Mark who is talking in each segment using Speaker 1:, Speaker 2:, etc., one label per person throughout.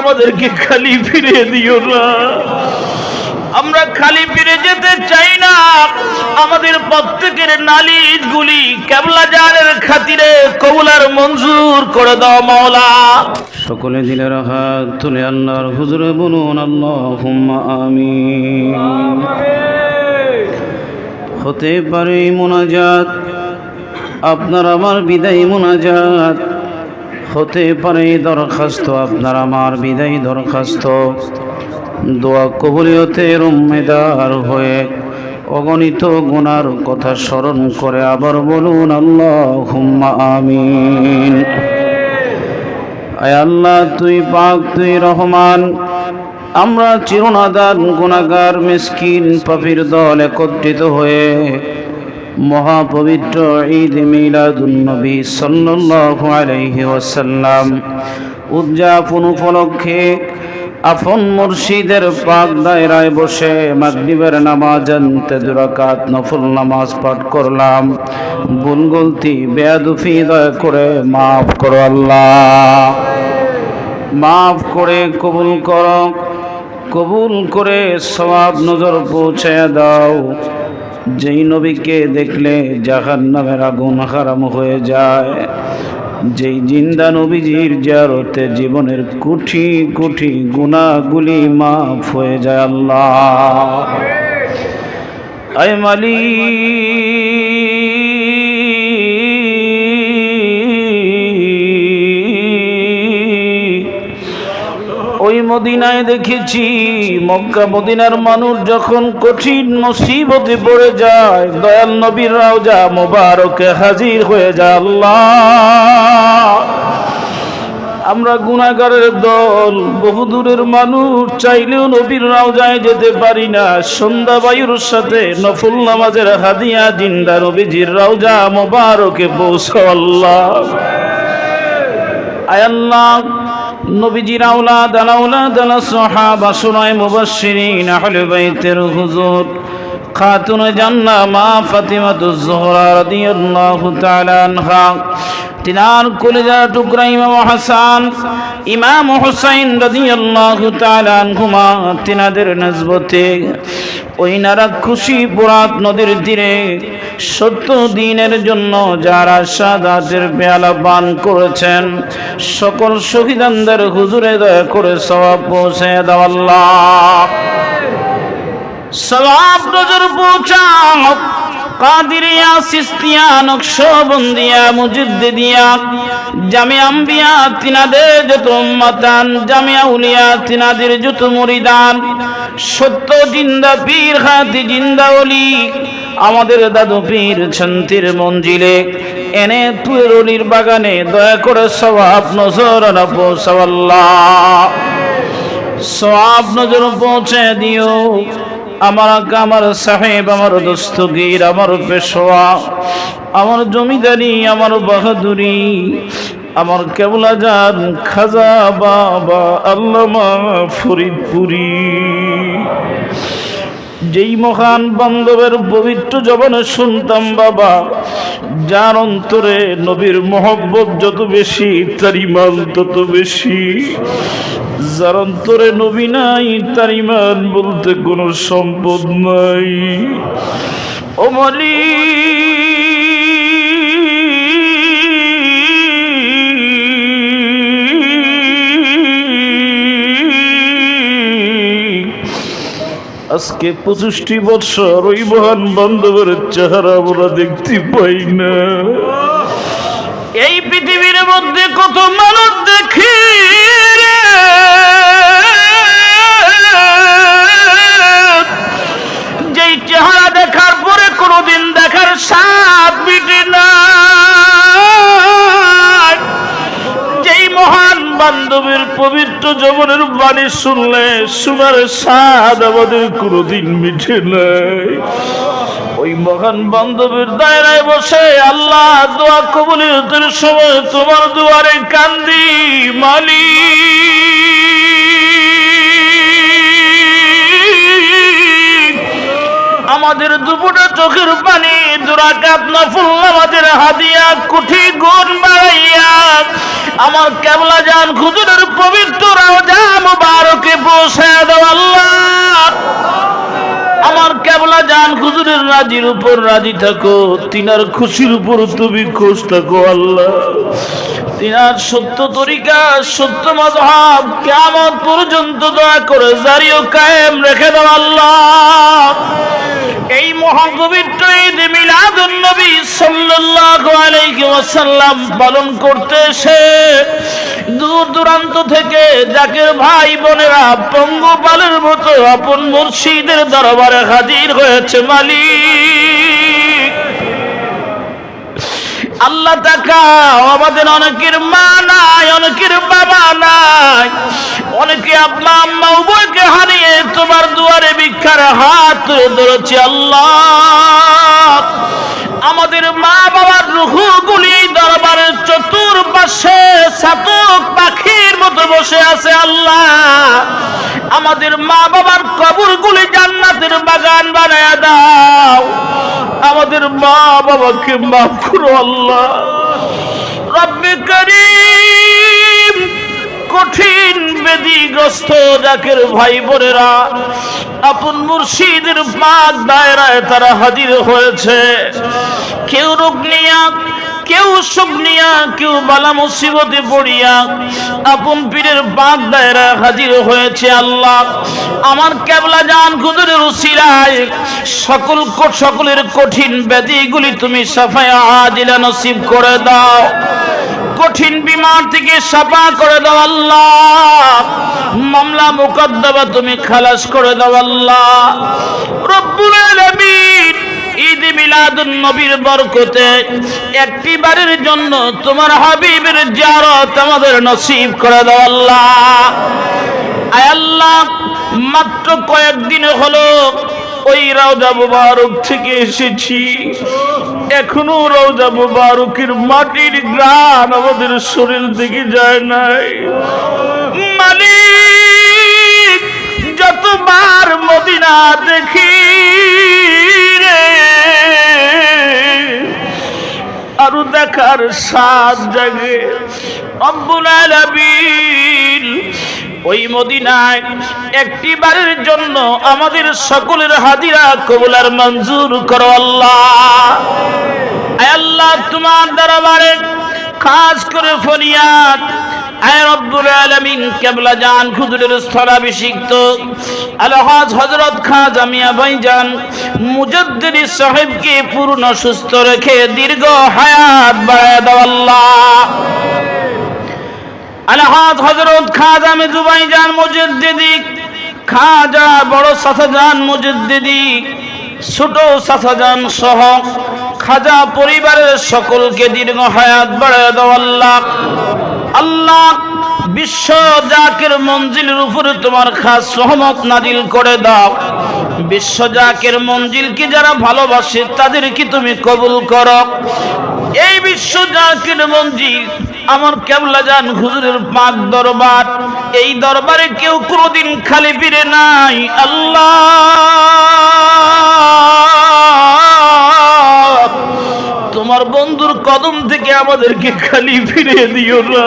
Speaker 1: আমাদেরকে খালি ফিরে দিও না। আমরা খালি ফিরে যেতে চাই না। আমাদের প্রত্যেকের নালিশ গুলি কেবলা খাতিরে কবুলার মঞ্জুর করে দাও মাওলা।
Speaker 2: সকলে দিলের হাত তুলে আল্লাহর হুজুরে বলুন আল্লাহ আমিন। হতে পারে মোনাজাত, আপনার আমার বিদায় মোনাজাত। হতে পারে দরখাস্ত, আপনার আমার বিদায় দরখাস্ত। দোয়া কবুলিয়তের উম্মেদার হয়ে অগণিত গুনার কথা স্মরণ করে আবার বলুন আল্লাহ আমিন। আয় আল্লাহ, তুই পাক, তুই রহমান। আমরা চিরনাদান গুণাগার মিসকিন, পাপির দল একত্রিত হয়ে মহাপবিত্র ঈদ মিলাদুন্নবী সাল্লাল্লাহু আলাইহি ওয়াসাল্লাম। উদযাপন উপলক্ষে আফন মুর্শিদের পাক দায়রায় বসে মাগরিবের নামাজ, আনতে দুরাকাত নফল নামাজ পাঠ করলাম। ভুল গলতি বেয়াদুফি দয়া করে মাফ করো আল্লাহ। মাফ করে কবুল করো। কবুল করে সবাব নজর পৌঁছে দাও। যেই নবীকে দেখলে জাহান নামের আগুন হারাম হয়ে যায়, যেই জিন্দা নবীজির জারতে জীবনের কুঠি কুঠি গুণাগুলি মাফ হয়ে যায় আল্লাহ। আয় মালিক। ওই মদিনায় দেখেছি মক্কা মদিনার মানুষ যখন কঠিন মুসিবতে পড়ে যায়, দয়াল নবীর রাওজা মোবারকে হাজির হয়ে যায় আল্লাহ। আমরা গুণাগারের দল, বহু দূরের মানুষ, চাইলেও নবীর রাওজায় যেতে পারি না। সন্ধ্যা বায়ুর সাথে নফল নামাজের হাদিয়া, জিন্দা নবীজির রাওজা মোবারকে পৌঁছাও আল্লাহ। আয়াল্লাহ নবীজির আওলাদ আলাউলাদ আলা সাহাবা, সুনায় মুবাশশিরিন, আহলে বাইতের হুজুর। খাতুন জান্নাহ, মা ফাতিমাতুজ জোহরা রাদিয়াল্লাহু তাআলা আনহা। তিনার কলিজা টুকরা ইমাম হাসান, ইমাম হুসাইন রাদিয়াল্লাহু তাআলা আনহুমা, তিনাদের নজবতে ওই নারা খুশি পুরাত নদীর তীরে সত্য দিনের জন্য যারা সাদাতের পেয়ালা পান করেছেন, সকল শহীদানদের হুজুরে দয়া করে সবাব পৌঁছে দাও আল্লাহ। সবাব নজর পৌঁছাও। সত্য জিন্দা পীর হাতি জিন্দা অলি আমাদের দাদু পীর শান্তির মঞ্জিলে এনে তুয়ের বাগানে দয়া করে সবাব নজর না পৌঁছাওয়াল্লাহ সব নজর পৌঁছে দিও। আমার আমার সাহেব, আমার দস্তগীর আমার পেশোয়া, আমার জমিদারি, আমার বাহাদুরি, আমার কেবলা যান খাজা বাবা, আল্লামা ফরিদপুরি। যেই মহান বান্ধবের পবিত্র জবানে শুনতাম বাবা, যার অন্তরে নবীর মহব্বত যত বেশি, তার ইমান তত বেশি। যার অন্তরে নবী নাই, তার ইমান বলতে কোনো সম্পদ নাই। ও মালিক! আজকে পঁচিশটি বৎসর ওই মহান বান্ধবের চেহারা আমরা দেখতে পাই না। এই পৃথিবীর মধ্যে কত মানুষ দেখি যেই চেহারা জবনের বাণী শুনলে সুনার স্বাদ আমাদের কোনোদিন মিঠে নাই। ওই মহান বান্ধবের দায়রায় বসে আল্লাহ দোয়া কবুলিয়তের সময় তোমার দুয়ারে কান্দি, মালিক। আমাদের দুপুরে চোখের পানি, দুরাকাত নফল আমাদের হাদিয়া, কুঠি গুণ বাড়াইয়া,
Speaker 1: আমার কেবলা জান খুজুরের পবিত্র রাজা মুবারকে পৌঁছে দাও আল্লাহ। আমার কেবলা জান খুজুরের রাজির উপর রাজি থাকো, তিনার খুশির উপর তুমি খুশ থাকো আল্লাহ। তিনার সত্য তরিকা, সত্য মজহাব কেমন পর্যন্ত দয়া করে জারি ও কায়েম রেখে দাও আল্লাহ। এই মহাপবিত্র ঈদ মিলাদুন নবী সাল্লাল্লাহু আলাইহি ওয়াসাল্লাম পালন করতে এসে দূর দূরান্ত থেকে জাকের ভাই বোনেরা পঙ্গপালের মতো আপন মুর্শিদের দরবারে হাজির হয়েছে মালিক। আল্লাহ তাকাও, আমাদের অনেকের মা নাই, অনেকের বাবা নাই। অনেকে আব্বা আম্মা উভয়কে হারিয়ে তোমার দুয়ারে ভিক্ষার হাত তুলে ধরেছে আল্লাহ। আমাদের মা বাবার রুহুগুলি দরবারের চতুর্পাশে সাতক পাখির মতো বসে আছে আল্লাহ। আমাদের মা বাবার কবরগুলি জান্নাতের বাগান বানায় দাও। আমাদের মা বাবাকে মাফ করো আল্লাহ। রব্বে করিম। কঠিন বেদিগ্রস্ত জাকের ভাই বোনেরা আপন মুর্শিদের পাক দায়রায় তারা হাজির হয়েছে। কেউ রোগ নিয়া, কেউ সুখ নিয়া, কেউ বালা মুসিবতে পড়িয়া আপন পীরের বাগ দায়রা হাজির হয়েছে আল্লাহ। আমার কেবলা জান কুদুরের উসিলায় সকল সকলের কঠিন ব্যাধিগুলি তুমি সাফায়া আজিলা নসিব করে দাও। কঠিন বিমার থেকে সাফা করে দাও আল্লাহ। মামলা মুকদ্দমা তুমি খালাস করে দাও আল্লাহ। রব্বুল আলামিন ঈদ মিলাদুন নবীর বরকতে একটি বারের জন্য তোমার হাবিবের জিয়ারত আমাদের নসিব করে দাও আল্লাহ। আয় আল্লাহ, মাত্র কয়েকদিন হলো ওই রওজা মুবারক থেকে এসেছি। এখনও রওজা মুবারকের মাটির গ্রান আমাদের শরীর থেকে যায় নাই। মালিক, যতবার মদিনা দেখি রে, আরও দেখার সাত জাগে। রব্বুল আলামিন ওই মদিনায় একটি বারের জন্য আমাদের সকলের হাজিরা কবুলার মঞ্জুর করো আল্লাহ। আল্লাহ, তোমার দরবারে খাস করে ফরিয়াদ। মুজাদ্দিদ সাহেবকে পূর্ণ সুস্থ রেখে দীর্ঘ হায়াত বাড়ায় দাও আল্লাহ। আলহাজ হযরত খাজা মেজুবাই জান মুজাদ্দিদি, খাজা বড় সাসাজান মুজাদ্দিদি, ছোট সাসাজান সহ খাজা পরিবারের সকলকে দীর্ঘ হায়াত বাড়ায় দাও আল্লাহ। আল্লাহ বিশ্ব জাকের মঞ্জিলের উপরে তোমার খাস রহমত নাজিল করে দাও। বিশ্ব জাকের মঞ্জিলকে যারা ভালোবাসে তাদেরকে তুমি কবুল করো। এই বিশ্ব জাকের মঞ্জিল আমার কেবলা জান হুজুরের পাক দরবার, এই দরবারে কেউ কোনোদিন খালি ফিরে নাই, আল্লাহ। তোমার বন্ধুর কদম থেকে আমাদেরকে খালি ফিরে দিও না।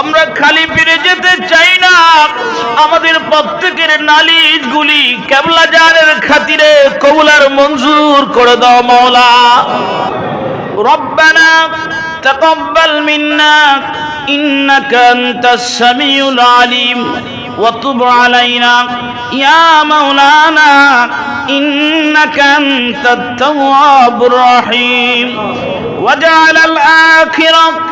Speaker 1: আমরা খালি ফিরে যেতে চাই না। আমাদের প্রত্যেকের নালিশ গুলি কেবলা জানের খাতিরে কবুলার মঞ্জুর করে দাও মাওলা। ربنا تقبل منا إنك أنت السميع العليم وتب علينا يا مولانا إنك أنت التواب الرحيم وجعل الآخرة